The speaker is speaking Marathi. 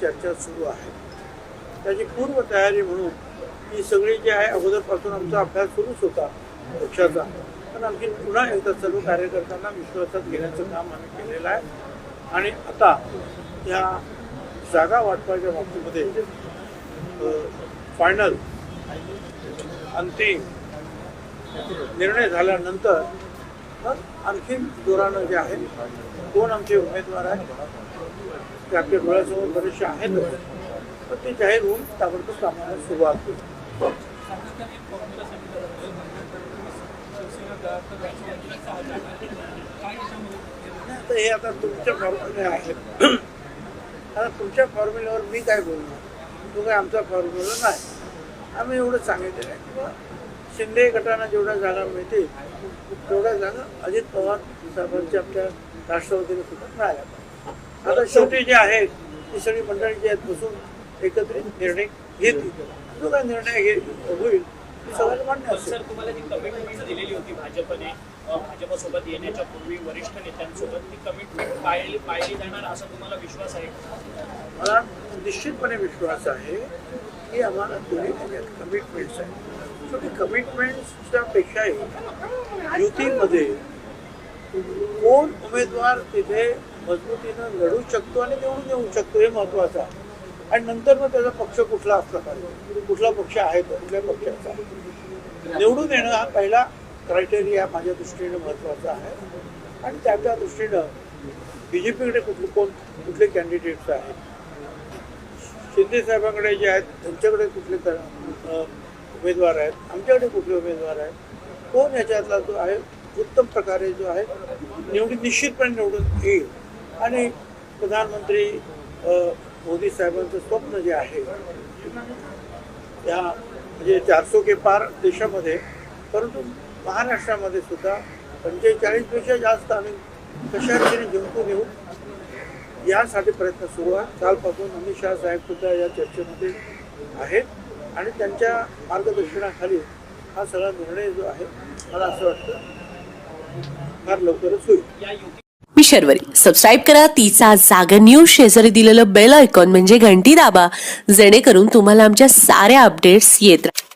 चर्चा सुरू आहे. त्याची पूर्वतयारी म्हणून ही सगळी जी आहे अगोदरपासून आमचा अभ्यास सुरूच होता पक्षाचा. पण आणखी पुन्हा एकदा सर्व कार्यकर्त्यांना विश्वासात घेण्याचं काम आम्ही केलेलं आहे. आणि आता या जागा वाटपाच्या बाबतीमध्ये फायनल अंतिम निर्णय झाल्यानंतर तर आणखीन जोरानं जे आहे कोण आमचे उमेदवार आहेत. ते आपल्या डोळ्यासमोर बरेचसे आहेत. पण ते जाहीर होऊन ताबडतोब कामाला सुरुवात होईल आता हे आता तुमच्या फॉर्म्युले आहे आता तुमच्या फॉर्म्युल्यावर मी काय बोलणार? तो काय आमचा फॉर्म्युला नाही. आम्ही एवढं सांगितलेलं आहे. किंवा शिंदे गटांना जेवढ्या जागा मिळतील तेवढ्या जागा अजित पवार साहेबांच्या आपल्या राष्ट्रवादीला सुद्धा मिळाल्या पाहिजे. आता शेवटी जे आहेत ती सगळी मंडळी जी आहेत बसून एकत्रित निर्णय घेतील जो काय निर्णय घे होईल सर तुम्हाला जी कमिटमेंट दिलेली होती भाजपने भाजपसोबत येण्याच्या पूर्वी वरिष्ठ नेत्यांसोबत ती कमिटमेंट पाळली पाळली जाणार असा तुम्हाला विश्वास आहे? मला निश्चितपणे विश्वास आहे की आम्हाला दोन्ही कमिटमेंट्स आहेत कमिटमेंटच्या पेक्षाही युतीमध्ये कोण उमेदवार तिथे मजबूतीनं लढू शकतो आणि निवडून येऊ शकतो हे महत्त्वाचं आहे. आणि नंतर मग त्याचा पक्ष कुठला असला पाहिजे. कुठला पक्ष आहे तो कुठल्या पक्षाचा. निवडून येणं हा पहिला क्रायटेरिया माझ्या दृष्टीने महत्त्वाचा आहे. आणि त्या त्या दृष्टीनं बी जे पीकडे कुठले कोण कुठले कॅन्डिडेट्स आहेत? शिंदे साहेबांकडे जे आहेत त्यांच्याकडे कुठले उमेदवार आहेत. आमच्याकडे कुठले उमेदवार आहेत? कोण याच्यातला जो आहे उत्तम प्रकारे जो आहे निवडून निश्चितपणे निवडून येईल. आणि प्रधानमंत्री मोदी साहेबांचं स्वप्न जे आहे या म्हणजे चारसो के पार देशामध्ये परंतु महाराष्ट्रामध्ये सुद्धा पंचेचाळीसपेक्षा जास्त आम्ही कशा रीतीने जिंकून येऊ यासाठी प्रयत्न सुरू आहे. कालपासून अमित शहा साहेब सुद्धा या चर्चेमध्ये आहेत. आणि त्यांच्या मार्गदर्शनाखाली हा सगळा निर्णय जो आहे मला असं वाटतं फार लवकरच होईल. या मी शर्वरी. सबस्क्राईब करा. तिचा जागा न्यूज शेजारी दिलेलं बेल आयकॉन म्हणजे घंटी दाबा. जेणेकरून तुम्हाला आमच्या साऱ्या अपडेट्स येत राहतील